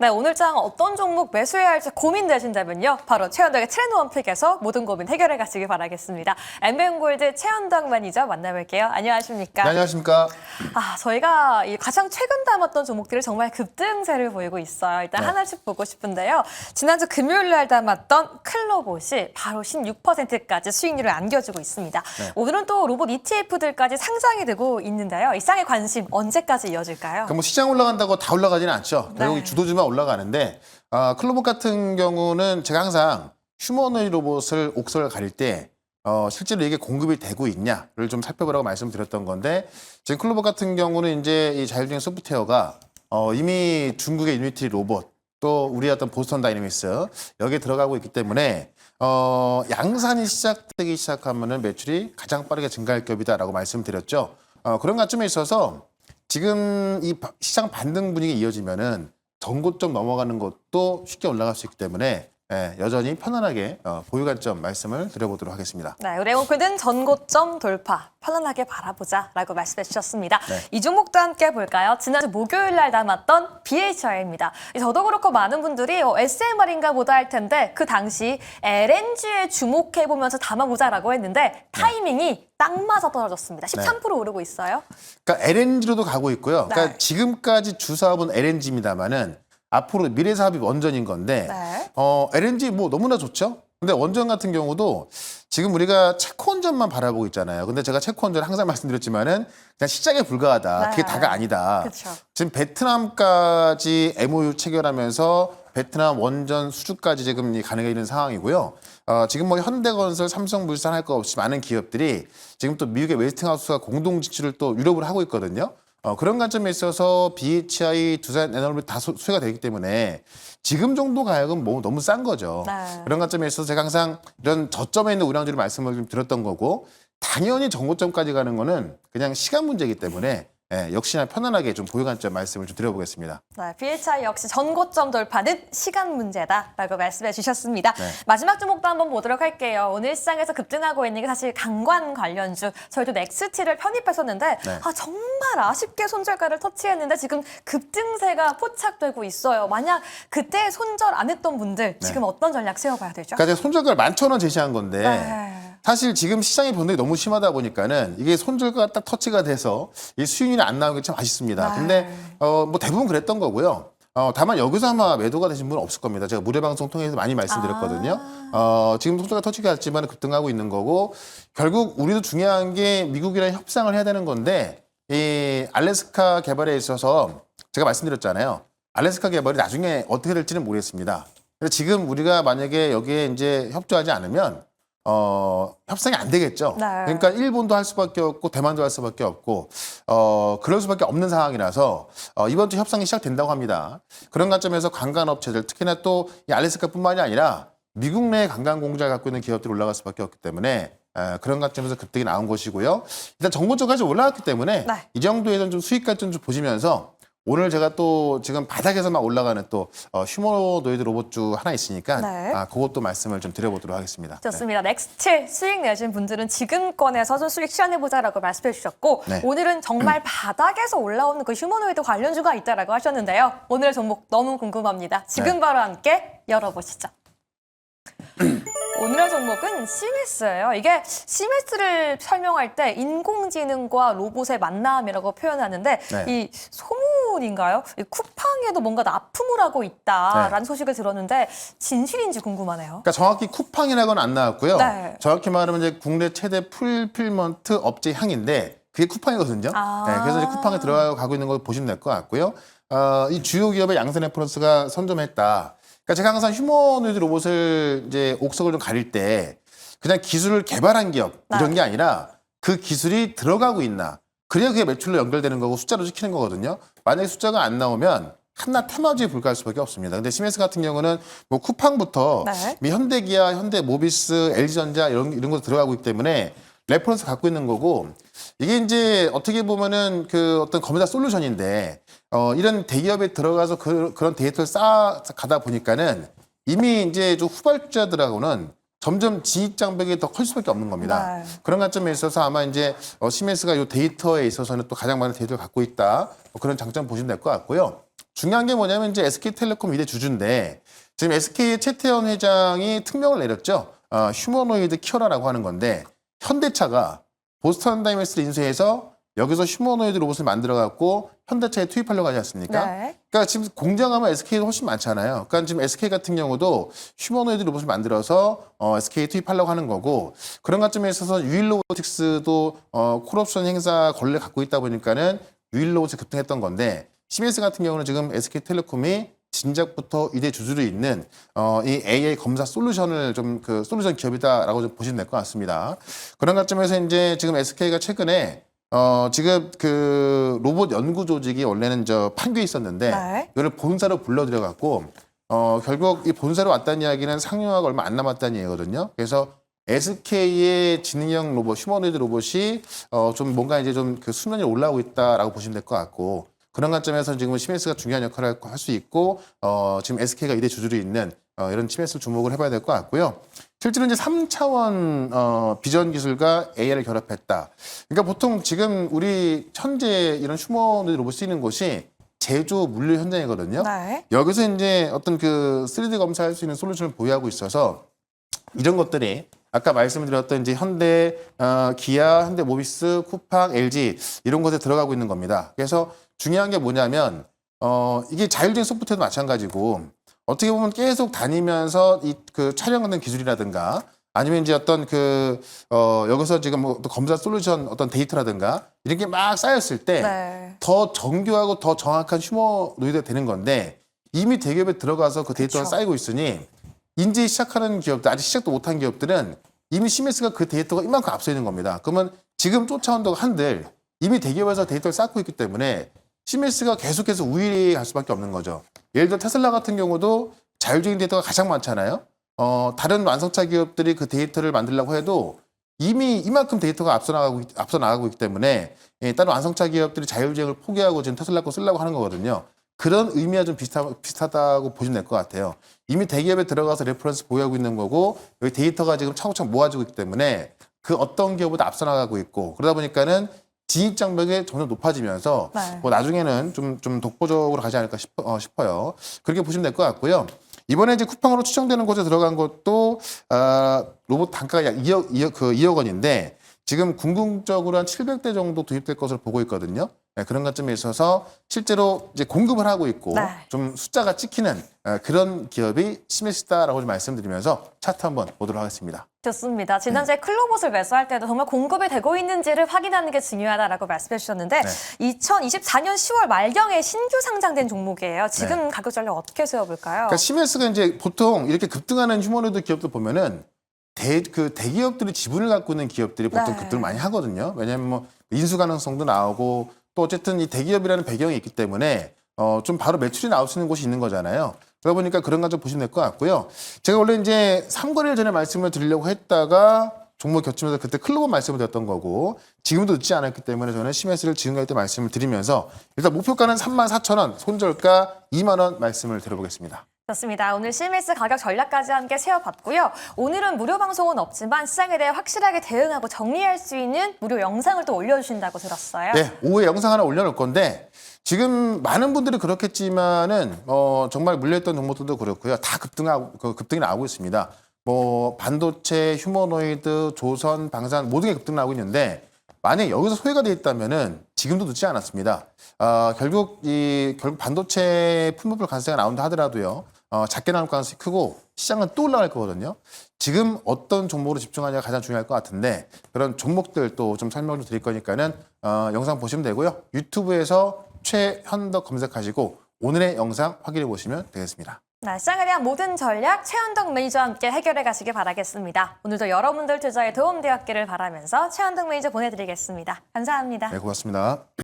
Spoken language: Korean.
네, 오늘 장 어떤 종목 매수해야 할지 고민되신다면요. 바로 최현덕의 트렌드 원픽에서 모든 고민 해결해 가시기 바라겠습니다. 엠벤골드 최현덕 매니저 만나볼게요. 안녕하십니까? 네, 안녕하십니까. 아, 저희가 이 가장 최근 담았던 종목들이 정말 급등세를 보이고 있어요. 일단 네. 하나씩 보고 싶은데요. 지난주 금요일 날 담았던 클로봇이 바로 16%까지 수익률을 안겨주고 있습니다. 네. 오늘은 또 로봇 ETF들까지 상장이 되고 있는데요. 이 쌍의 관심 언제까지 이어질까요? 그러니까 뭐 시장 올라간다고 다 올라가지는 않죠. 결국 네. 주도주만 올라가는데 아, 클로봇 같은 경우는 제가 항상 휴머노id 로봇을 옥석을 가릴 때 어, 실제로 이게 공급이 되고 있냐를 좀 살펴보라고 말씀드렸던 건데 지금 클로봇 같은 경우는 이제 이 자율주행 소프트웨어가 어, 이미 중국의 유니티 로봇 또 우리 어떤 보스턴 다이내믹스 여기에 들어가고 있기 때문에 어, 양산이 시작되기 시작하면은 매출이 가장 빠르게 증가할 격이다라고 말씀드렸죠. 어, 그런 관점에 있어서 지금 이 바- 시장 반등 분위기 이어지면은 전고점 넘어가는 것도 쉽게 올라갈 수 있기 때문에 예, 여전히 편안하게 어, 보유 관점 말씀을 드려보도록 하겠습니다. 네, 우리 에모크는 전고점 돌파 편안하게 바라보자라고 말씀해 주셨습니다. 네. 이 종목도 함께 볼까요? 지난주 목요일 날 담았던 BHR입니다. 저도 그렇고 많은 분들이 어, SMR인가 보다 할 텐데 그 당시 LNG에 주목해 보면서 담아보자라고 했는데 타이밍이 딱 맞아 떨어졌습니다. 13% 오르고 있어요. 그러니까 LNG로도 가고 있고요. 그러니까 네. 지금까지 주 사업은 LNG입니다만은 앞으로 미래 사업이 원전인 건데 네. 어, LNG 뭐 너무나 좋죠. 근데 원전 같은 경우도 지금 우리가 체코 원전만 바라보고 있잖아요. 근데 제가 체코 원전 항상 말씀드렸지만은 그냥 시작에 불과하다. 그게 네. 다가 아니다. 그쵸. 지금 베트남까지 MOU 체결하면서 베트남 원전 수주까지 지금 이 가능해 있는 상황이고요. 어, 지금 뭐 현대건설, 삼성물산 할 거 없이 많은 기업들이 지금 또 미국의 웨스팅하우스가 공동 지출을 또 유럽을 하고 있거든요. 어, 그런 관점에 있어서 BHI, 두산 에너지 다 소- 수혜가 되기 때문에 지금 정도 가격은 뭐 너무 싼 거죠. 네. 그런 관점에 있어서 제가 항상 이런 저점에 있는 우량주를 말씀을 좀 드렸던 거고 당연히 정고점까지 가는 거는 그냥 시간 문제이기 때문에 예, 역시나 편안하게 좀 보유 관점 말씀을 좀 드려보겠습니다. 네, BHI 역시 전고점 돌파는 시간 문제다라고 말씀해 주셨습니다. 네. 마지막 종목도 한번 보도록 할게요. 오늘 시장에서 급등하고 있는 게 사실 강관 관련주. 저희도 넥스티를 편입했었는데 네. 아, 정말 아쉽게 손절가를 터치했는데 지금 급등세가 포착되고 있어요. 만약 그때 손절 안 했던 분들 지금 어떤 전략 세워봐야 되죠? 네. 그러니까 손절가를 만천 원 제시한 건데 네. 사실 지금 시장의 변동이 너무 심하다 보니까는 이게 손절가가 딱 터치가 돼서 이 수익률이 안 나오는 게 참 아쉽습니다. 네. 근데 어, 뭐 대부분 그랬던 거고요. 어, 다만 여기서 아마 매도가 되신 분은 없을 겁니다. 제가 무료 방송 통해서 많이 말씀드렸거든요. 아. 어, 지금 손절가 터치가 됐지만 급등하고 있는 거고 결국 우리도 중요한 게 미국이랑 협상을 해야 되는 건데 이 알래스카 개발에 있어서 제가 말씀드렸잖아요. 알래스카 개발이 나중에 어떻게 될지는 모르겠습니다. 근데 지금 우리가 만약에 여기에 이제 협조하지 않으면 어, 협상이 안 되겠죠. 네. 그러니까 일본도 할 수밖에 없고 대만도 할 수밖에 없고 어, 그럴 수밖에 없는 상황이라서 어, 이번 주 협상이 시작된다고 합니다. 그런 관점에서 관광업체들 특히나 또 이 알래스카뿐만이 아니라 미국 내 관광 공장을 갖고 있는 기업들이 올라갈 수밖에 없기 때문에 에, 그런 관점에서 급등이 나온 것이고요. 일단 정보적까지 올라갔기 때문에 네. 이 정도에선 좀 수익 관점 좀 보시면서 오늘 제가 또 지금 바닥에서만 올라가는 또 어, 휴머노이드 로봇주 하나 있으니까 네. 아, 그것도 말씀을 좀 드려보도록 하겠습니다. 네. 좋습니다. 넥스트 수익 내신 분들은 지금 꺼내서 좀 수익 실현해보자라고 말씀해 주셨고 네. 오늘은 정말 바닥에서 올라오는 그 휴머노이드 관련주가 있다라고 하셨는데요. 오늘 종목 너무 궁금합니다. 지금 네. 바로 함께 열어보시죠. 오늘의 종목은 시메스예요. 이게 시메스를 설명할 때 인공지능과 로봇의 만남이라고 표현하는데 네. 이 소문인가요? 이 쿠팡에도 뭔가 납품을 하고 있다라는 네. 소식을 들었는데 진실인지 궁금하네요. 그러니까 정확히 쿠팡이라고는 안 나왔고요. 네. 정확히 말하면 이제 국내 최대 풀필먼트 업체 향인데 그게 쿠팡이거든요. 아. 네, 그래서 이제 쿠팡에 들어가고 있는 걸 보시면 될 것 같고요. 어, 이 주요 기업의 양산 레퍼런스가 선점했다. 그러니까 제가 항상 휴머노이드 로봇을 이제 옥석을 좀 가릴 때 그냥 기술을 개발한 기업 이런 네. 게 아니라 그 기술이 들어가고 있나. 그래야 그게 매출로 연결되는 거고 숫자로 찍히는 거거든요. 만약에 숫자가 안 나오면 한낱 테마주에 불과할 수밖에 없습니다. 근데 시메스 같은 경우는 뭐 쿠팡부터 네. 미 현대기아, 현대모비스, LG전자 이런 이런 거 들어가고 있기 때문에 레퍼런스 갖고 있는 거고 이게 이제 어떻게 보면은 그 어떤 검사 솔루션인데 어 이런 대기업에 들어가서 그, 그런 데이터를 쌓아 가다 보니까는 이미 이제 좀 후발주자들하고는 점점 진입 장벽이 더 클 수밖에 없는 겁니다. 네. 그런 관점에 있어서 아마 이제 어, 시메스가 이 데이터에 있어서는 또 가장 많은 데이터를 갖고 있다 뭐 그런 장점 보시면 될 것 같고요. 중요한 게 뭐냐면 이제 SK텔레콤 이대 주주인데 지금 SK 최태원 회장이 특명을 내렸죠. 어, 휴머노이드 키어라라고 하는 건데 현대차가 보스턴 다이맥스를 인수해서 여기서 휴머노이드 로봇을 만들어 갖고 현대차에 투입하려고 하지 않습니까? 네. 그러니까 지금 공장하면 SK가 훨씬 많잖아요. 그러니까 지금 SK 같은 경우도 휴머노이드 로봇을 만들어서 어, SK에 투입하려고 하는 거고 그런 관점에 있어서 유일 로보틱스도 어, 콜옵션 행사 권리를 갖고 있다 보니까는 유일 로봇이 급등했던 건데 CMS 같은 경우는 지금 SK텔레콤이 진작부터 이대 주주로 있는 어, 이 AI 검사 솔루션을 좀 그 솔루션 기업이다라고 좀 보시면 될 것 같습니다. 그런 관점에서 이제 지금 SK가 최근에 어, 지금 그 로봇 연구 조직이 원래는 저 판교에 있었는데 네. 이거를 본사로 불러들여 갖고 어, 결국 이 본사로 왔다는 이야기는 상용화가 얼마 안 남았다는 얘기거든요. 그래서 SK의 지능형 로봇, 휴머노이드 로봇이 어, 좀 뭔가 이제 좀 그 수면에 올라오고 있다라고 보시면 될 것 같고 그런 관점에서 지금 CMS가 중요한 역할을 할 수 있고 어, 지금 SK가 이대 주주로 있는 어, 이런 CMS를 주목을 해봐야 될 것 같고요. 실제로 이제 3차원 어, 비전 기술과 AI를 결합했다. 그러니까 보통 지금 우리 현재 이런 휴머노이드 로봇 쓰이는 곳이 제조 물류 현장이거든요. 네. 여기서 이제 어떤 그 3D 검사할 수 있는 솔루션을 보유하고 있어서 이런 것들이 아까 말씀드렸던 이제 현대, 어, 기아, 현대 모비스, 쿠팡, LG 이런 곳에 들어가고 있는 겁니다. 그래서 중요한 게 뭐냐면 어, 이게 자율주행 소프트웨어도 마찬가지고 어떻게 보면 계속 다니면서 이 그 촬영하는 기술이라든가 아니면 이제 어떤 그 어, 여기서 지금 뭐 검사 솔루션 어떤 데이터라든가 이런 게 막 쌓였을 때 네. 더 정교하고 더 정확한 휴머노이드가 되는 건데 이미 대기업에 들어가서 그 데이터가 그쵸. 쌓이고 있으니 인제 시작하는 기업들 아직 시작도 못한 기업들은 이미 CMS가 그 데이터가 이만큼 앞서 있는 겁니다. 그러면 지금 쫓아온다고 한들 이미 대기업에서 데이터를 쌓고 있기 때문에 CMS가 계속해서 우위에 갈 수밖에 없는 거죠. 예를 들어 테슬라 같은 경우도 자율주행 데이터가 가장 많잖아요. 어, 다른 완성차 기업들이 그 데이터를 만들려고 해도 이미 이만큼 데이터가 앞서 나가고 있- 앞서 나가고 있기 때문에 예, 다른 완성차 기업들이 자율주행을 포기하고 지금 테슬라 거 쓰려고 하는 거거든요. 그런 의미와 좀 비슷하, 비슷하다고 보시면 될 것 같아요. 이미 대기업에 들어가서 레퍼런스 보유하고 있는 거고 여기 데이터가 지금 차곡차곡 모아지고 있기 때문에 그 어떤 기업보다 앞서 나가고 있고 그러다 보니까는 진입 장벽이 점점 높아지면서 네. 뭐 나중에는 좀, 좀 독보적으로 가지 않을까 싶어, 어, 싶어요. 그렇게 보시면 될 것 같고요. 이번에 이제 쿠팡으로 추정되는 곳에 들어간 것도 아, 로봇 단가가 약 2억, 2억, 그 2억 원인데 지금 궁극적으로 한 700대 정도 도입될 것으로 보고 있거든요. 네, 그런 관점에 있어서 실제로 이제 공급을 하고 있고 네. 좀 숫자가 찍히는 어, 그런 기업이 심해시다라고 좀 말씀드리면서 차트 한번 보도록 하겠습니다. 좋습니다. 지난주에 클로봇을 매수할 때도 정말 공급이 되고 있는지를 확인하는 게 중요하다라고 말씀해 주셨는데 네. 2024년 10월 말경에 신규 상장된 종목이에요. 지금 가격 전략 어떻게 세워볼까요? 네. 그러니까 시메스가 이제 보통 이렇게 급등하는 휴머노이드 기업들 보면은 대, 그 대기업들이 지분을 갖고 있는 기업들이 보통 네. 급등을 많이 하거든요. 왜냐하면 뭐 인수 가능성도 나오고 또 어쨌든 이 대기업이라는 배경이 있기 때문에 어, 좀 바로 매출이 나올 수 있는 곳이 있는 거잖아요. 그러다 보니까 그런 거좀 보시면 될 것 같고요. 제가 원래 이제 3거래일 전에 말씀을 드리려고 했다가 종목 겹치면서 그때 클로버 말씀을 드렸던 거고 지금도 늦지 않았기 때문에 저는 시메스를 지금 때 말씀을 드리면서 일단 목표가는 34,000원, 손절가 2만 원 말씀을 드려보겠습니다. 좋습니다. 오늘 CMS 가격 전략까지 함께 세워봤고요. 오늘은 무료 방송은 없지만 시장에 대해 확실하게 대응하고 정리할 수 있는 무료 영상을 또 올려주신다고 들었어요. 네, 오후에 영상 하나 올려놓을 건데 지금 많은 분들이 그렇겠지만은 어, 정말 물려있던 종목들도 그렇고요. 다 급등하고 그 급등이 나오고 있습니다. 뭐 반도체, 휴머노이드, 조선, 방산 모든 게 급등 나오고 있는데 만약 여기서 소외가 돼 있다면은 지금도 늦지 않았습니다. 어, 결국 이 결국 반도체 품목별 관세가 나온다 하더라도요. 어, 작게 나올 가능성이 크고 시장은 또 올라갈 거거든요. 지금 어떤 종목으로 집중하냐가 가장 중요할 것 같은데 그런 종목들 또 좀 설명을 좀 드릴 거니까는 어, 영상 보시면 되고요. 유튜브에서 최현덕 검색하시고 오늘의 영상 확인해 보시면 되겠습니다. 네, 시장에 대한 모든 전략 최현덕 매니저와 함께 해결해 가시길 바라겠습니다. 오늘도 여러분들 투자에 도움되었기를 바라면서 최현덕 매니저 보내드리겠습니다. 감사합니다. 네, 고맙습니다.